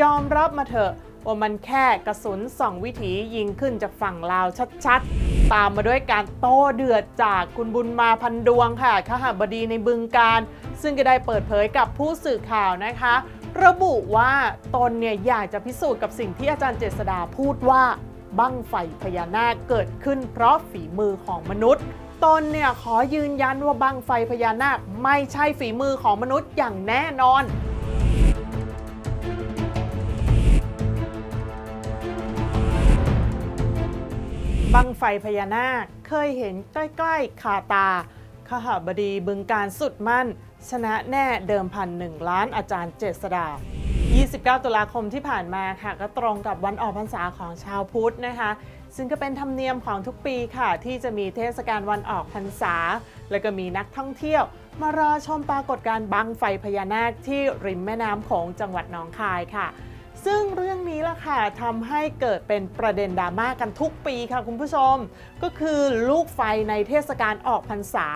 ยอมรับมาเถอะว่ามันแค่กระสุนสองวิถียิงขึ้นจากฝั่งลาวชัดๆ ตามมาด้วยการโต้เดือดจากคุณบุญมาพันดวงค่ะขหบดีในบึงการ ซึ่งก็ได้เปิดเผยกับผู้สื่อข่าวนะคะ ระบุว่าตนเนี่ยอยากจะพิสูจน์กับสิ่งที่อาจารย์เจษดาพูดว่าบั้งไฟพญานาคเกิดขึ้นเพราะฝีมือของมนุษย์ ตนเนี่ยขอยืนยันว่าบั้งไฟพญานาคไม่ใช่ฝีมือของมนุษย์อย่างแน่นอน บังไฟพญานาคเคยเห็นใกล้ๆคาตาขหบดีบึงการสุดมั่น ชนะแน่เดิมพันหนึ่งล้านอาจารย์เจษดา 29 ตุลาคมที่ผ่านมาค่ะ ก็ตรงกับวันออกพรรษาของชาวพุทธนะคะ ซึ่งก็เป็นธรรมเนียมของทุกปีค่ะ ที่จะมีเทศกาลวันออกพรรษา แล้วก็มีนักท่องเที่ยว มารอชมปรากฏการณ์บังไฟพญานาคที่ริมแม่น้ำโขงจังหวัดหนองคายค่ะ ซึ่งเรื่องนี้ล่ะค่ะทำให้เกิดเป็นประเด็นดราม่ากันทุกปีค่ะคุณผู้ชม ก็คือลูกไฟในเทศกาลออกพรรษา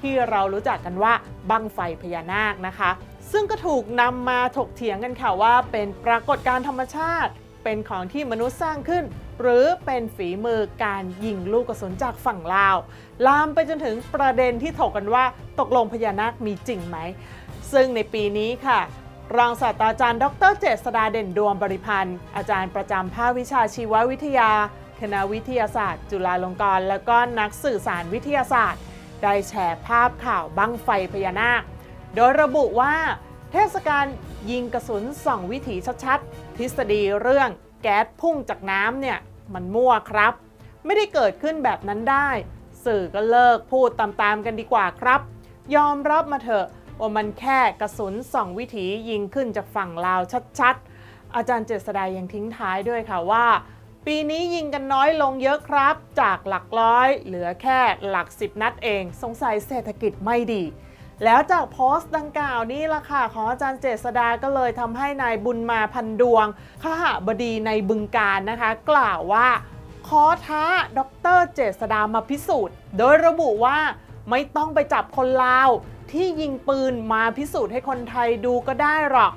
ที่เรารู้จักกันว่าบังไฟพญานาคนะคะ ซึ่งก็ถูกนำมาถกเถียงกันค่ะว่าเป็นปรากฏการณ์ธรรมชาติ เป็นของที่มนุษย์สร้างขึ้น หรือเป็นฝีมือการยิงลูกกระสุนจากฝั่งลาว ลามไปจนถึงประเด็นที่ถกกันว่าตกลงพญานาคมีจริงไหม ซึ่งในปีนี้ค่ะ รองศาสตราจารย์ ดร เจษดาเด่นดวงบริพันธ์ อาจารย์ประจำภาควิชาชีววิทยา คณะวิทยาศาสตร์ จุฬาลงกรณ์และก็นักสื่อสารวิทยาศาสตร์ ได้แชร์ภาพข่าวบั้งไฟพญานาค โดยระบุว่า เทศกาลยิงกระสุนส่องวิถีชัดๆ ทฤษฎีเรื่องแก๊สพุ่งจากน้ำเนี่ยมันมั่วครับ ไม่ได้เกิดขึ้นแบบนั้นได้ สื่อก็เลิกพูดตามๆกันดีกว่าครับ ยอมรับมาเถอะ ว่ามันแค่กระสุนสองวิถียิงขึ้นจากฝั่งลาวชัดๆ อาจารย์เจษดายังทิ้งท้ายด้วยค่ะว่า ปีนี้ยิงกันน้อยลงเยอะครับ จากหลักร้อย เหลือแค่หลักสิบนัดเอง สงสัยเศรษฐกิจไม่ดี แล้วจากโพสต์ดังกล่าวนี้ล่ะค่ะ ของอาจารย์เจษดาก็เลยทำให้นายบุญมาพันดวงขหบดีในบึงการนะคะ กล่าวว่าขอท้าดรเจษดามาพิสูจน์ โดยระบุว่าไม่ต้องไปจับคนลาว ที่ยิงปืนมาพิสูจน์ให้คนไทยดูก็ได้หรอก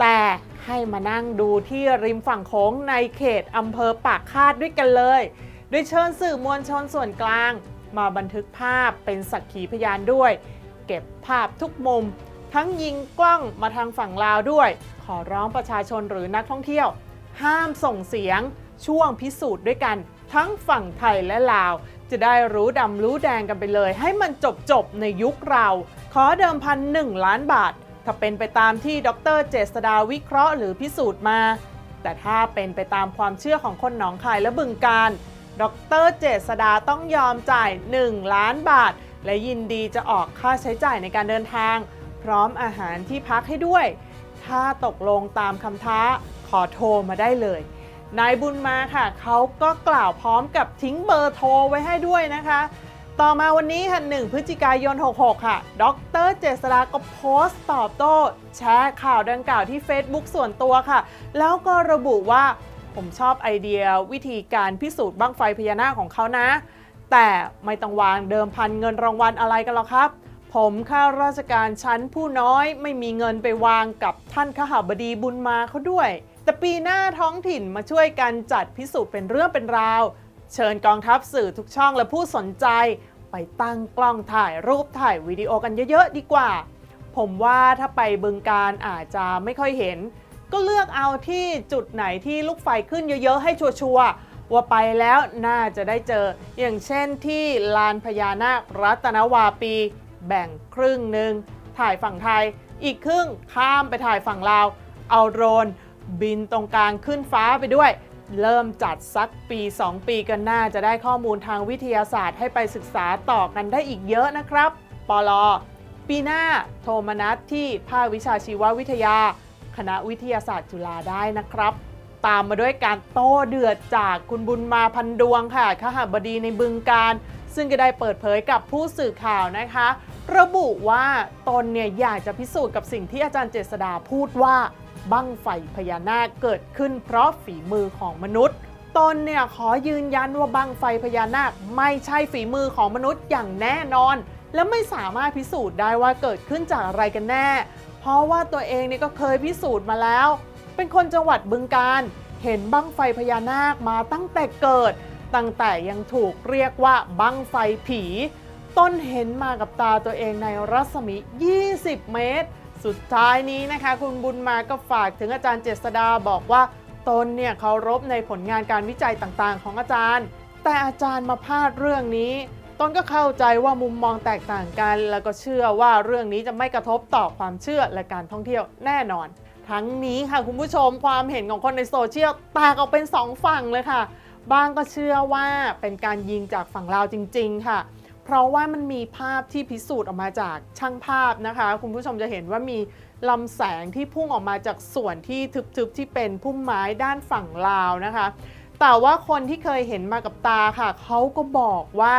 แต่ให้มานั่งดูที่ริมฝั่งโค้งในเขตอำเภอปากคาดด้วยกันเลย โดยเชิญสื่อมวลชนส่วนกลาง มาบันทึกภาพเป็นสักขีพยานด้วย เก็บภาพทุกมุม ทั้งยิงกล้องมาทางฝั่งลาวด้วย ขอร้องประชาชนหรือนักท่องเที่ยว ห้ามส่งเสียงช่วงพิสูจน์ด้วยกัน ทั้งฝั่งไทยและลาวจะได้รู้ดำรู้แดงกันไปเลย ให้มันจบจบในยุคเราขอเดิมพันหนึ่งล้านบาท ถ้าเป็นไปตามที่ดรเจษดาวิเคราะห์หรือพิสูจน์มา แต่ถ้าเป็นไปตามความเชื่อของคนหนองคายและบึงการ ดรเจษดาต้องยอมจ่าย 1 ล้านบาท และยินดีจะออกค่าใช้จ่ายในการเดินทาง พร้อมอาหารที่พักให้ด้วย ถ้าตกลงตามคำท้าขอโทรมาได้เลยนายบุญมาค่ะ เขาก็กล่าวพร้อมกับทิ้งเบอร์โทรไว้ให้ด้วยนะคะ ต่อมาวันนี้ค่ะ 1 พฤศจิกายน 66 ค่ะ ดรเจษฎาก็โพสต์ตอบโต้ แชร์ข่าวดังกล่าวที่ Facebook ส่วนตัวค่ะ แล้วก็ระบุว่าผมชอบไอเดียวิธีการพิสูจน์บั้งไฟพญานาคของเขานะ แต่ไม่ต้องวางเดิมพันเงินรางวัลอะไรกันหรอกครับ ผมข้าราชการชั้นผู้น้อยไม่มีเงินไปวางกับท่านขหบดีบุญมาเขาด้วย แต่ปีหน้าท้องถิ่นมาช่วยกันจัดพิสูจน์เป็นเรื่องเป็นราวเชิญกองทัพสื่อทุกช่องและผู้สนใจ ไปตั้งกล้องถ่ายรูปถ่ายวิดีโอกันเยอะๆดีกว่า ผมว่าถ้าไปบึงการอาจจะไม่ค่อยเห็น ก็เลือกเอาที่จุดไหนที่ลูกไฟขึ้นเยอะๆ ให้ชัวร์ๆว่าไปแล้วน่าจะได้เจอ อย่างเช่นที่ลานพญานาครัตนวาปี แบ่งครึ่งหนึ่งถ่ายฝั่งไทย อีกครึ่งข้ามไปถ่ายฝั่งลาว เอาโดรนบินตรงกลางขึ้นฟ้าไปด้วย เริ่มจัดสักปี 2 ปีกันหน่าจะได้ข้อมูลทางวิทยาศาสตร์ให้ไปศึกษาต่อกันได้อีกเยอะนะครับปลอปีหน้าโทรมานัดที่ภาควิชาชีววิทยา คณะวิทยาศาสตร์จุฬาได้นะครับ ตามมาด้วยการโต้เดือดจากคุณบุญมาพันดวงค่ะขหบดีในบึงการ ซึ่งก็ได้เปิดเผยกับผู้สื่อข่าวนะคะ ระบุว่าตนเนี่ยอยากจะพิสูจน์กับสิ่งที่อาจารย์เจษดาพูดว่าบั้งไฟพญานาคเกิดขึ้นเพราะฝีมือของมนุษย์ ตนเนี่ยขอยืนยันว่าบั้งไฟพญานาคไม่ใช่ฝีมือของมนุษย์อย่างแน่นอน และไม่สามารถพิสูจน์ได้ว่าเกิดขึ้นจากอะไรกันแน่ เพราะว่าตัวเองเนี่ยก็เคยพิสูจน์มาแล้ว เป็นคนจังหวัดบึงการเห็นบั้งไฟพญานาคมาตั้งแต่เกิด ตั้งแต่ยังถูกเรียกว่าบั้งไฟผี ต้นเห็นมากับตาตัวเองในรัศมี 20 เมตร สุดท้ายนี้นะคะ คุณบุญมาก็ฝากถึงอาจารย์เจษดาบอกว่าตนเนี่ยเคารพในผลงานการวิจัยต่างๆ ของอาจารย์ แต่อาจารย์มาพลาดเรื่องนี้ ตนก็เข้าใจว่ามุมมองแตกต่างกัน แล้วก็เชื่อว่าเรื่องนี้จะไม่กระทบต่อความเชื่อและการท่องเที่ยวแน่นอน ทั้งนี้ค่ะคุณผู้ชมความเห็นของคนในโซเชียลแตกออกเป็นสองฝั่งเลยค่ะบางก็เชื่อว่าเป็นการยิงจากฝั่งลาวจริง ๆ ค่ะ เพราะว่ามันมีภาพที่พิสูจน์ออกมาจากช่างภาพนะคะ คุณผู้ชมจะเห็นว่ามีลำแสงที่พุ่งออกมาจากส่วนที่ทึบๆที่เป็นพุ่มไม้ด้านฝั่งลาวนะคะ แต่ว่าคนที่เคยเห็นมากับตาค่ะเขาก็บอกว่า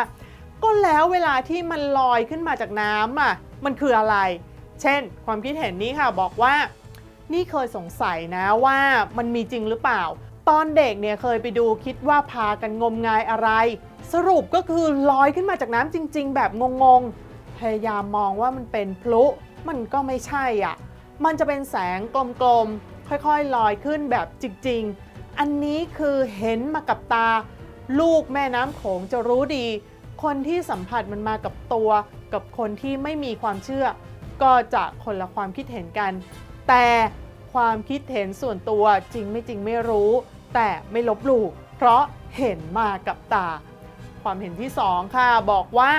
ก็แล้วเวลาที่มันลอยขึ้นมาจากน้ำอะมันคืออะไร เช่น ความคิดเห็นนี้ค่ะบอกว่า นี่เคยสงสัยนะว่ามันมีจริงหรือเปล่า ตอนเด็กเนี่ยเคยไปดูคิดว่าพากันงมงายอะไร สรุปก็คือลอยขึ้นมาจากน้ำจริง ๆ แบบงงๆ พยายามมองว่ามันเป็นพลุ มันก็ไม่ใช่อะ มันจะเป็นแสงกลมๆ ค่อยๆลอยขึ้นแบบจริง ๆ อันนี้คือเห็นมากับตา ลูกแม่น้ำโขงจะรู้ดี คนที่สัมผัสมันมากับตัว กับคนที่ไม่มีความเชื่อ ก็จะคนละความคิดเห็นกัน แต่ ความคิดเห็นส่วนตัวจริงไม่จริงไม่รู้ แต่ไม่ลบหลู่เพราะเห็นมากับตา ความเห็นที่สองค่ะ บอกว่า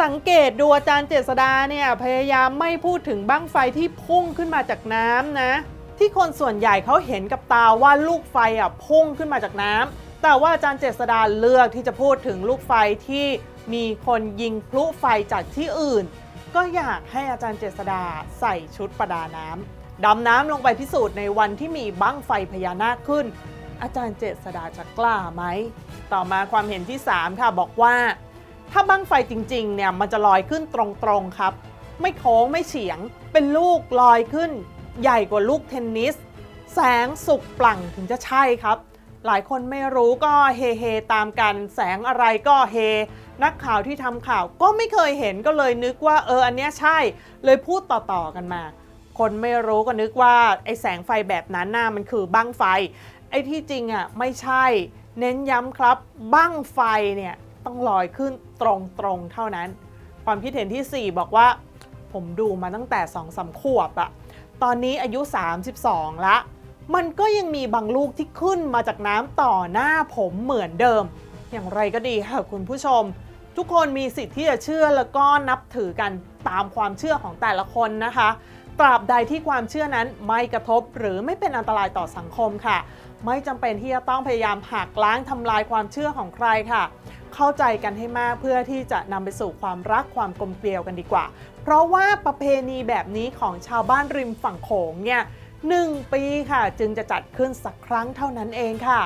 สังเกตดูอาจารย์เจษดาเนี่ยพยายามไม่พูดถึงบั้งไฟที่พุ่งขึ้นมาจากน้ำนะ ที่คนส่วนใหญ่เขาเห็นกับตาว่าลูกไฟอะพุ่งขึ้นมาจากน้ำแต่ว่าอาจารย์เจษดาเลือกที่จะพูดถึงลูกไฟที่มีคนยิงพลุไฟจากที่อื่น ก็อยากให้อาจารย์เจษดาใส่ชุดประดาน้ำ ดำน้ำลงไปพิสูจน์ในวันที่มีบั้งไฟพญานาคขึ้น อาจารย์เจษดาจะกล้าไหม ต่อมาความเห็นที่ 3 ค่ะบอกว่า ถ้าบั้งไฟจริงๆเนี่ยมันจะลอยขึ้นตรงๆครับ ไม่โค้งไม่เฉียง เป็นลูกลอยขึ้น ใหญ่กว่าลูกเทนนิส แสงสุกปลั่งถึงจะใช่ครับ หลายคนไม่รู้ก็เฮเฮตามกัน แสงอะไรก็เฮนักข่าวที่ทำข่าวก็ไม่เคยเห็นก็เลยนึกว่าเอออันเนี้ยใช่ เลยพูดต่อๆกันมา คนไม่รู้ก็นึกว่าไอ้แสงไฟแบบนั้นหน่ะมันคือบั้งไฟ ไอ้ที่จริงอะไม่ใช่ เน้นย้ำครับ บั้งไฟเนี่ยต้องลอยขึ้นตรงๆเท่านั้น ความคิดเห็นทีสี่4 บอกว่า ผมดูมาตั้งแต่2องสามขวบอะตอนนี้อายุ 32 ละ มันก็ยังมีบางลูกที่ขึ้นมาจากน้ำต่อหน้าผมเหมือนเดิม อย่างไรก็ดีค่ะคุณผู้ชม ทุกคนมีสิทธิ์ที่จะเชื่อแล้วก็นับถือกันตามความเชื่อของแต่ละคนนะคะ ตราบใดที่ความเชื่อนั้นไม่กระทบหรือไม่เป็นอันตรายต่อสังคมค่ะ ไม่จำเป็นที่จะต้องพยายามหักล้างทำลายความเชื่อของใครค่ะ เข้าใจกันให้มากเพื่อที่จะนำไปสู่ความรักความกลมเกลียวกันดีกว่า เพราะว่าประเพณีแบบนี้ของชาวบ้านริมฝั่งโขงเนี่ยหนึ่งปีค่ะ จึงจะจัดขึ้นสักครั้งเท่านั้นเองค่ะ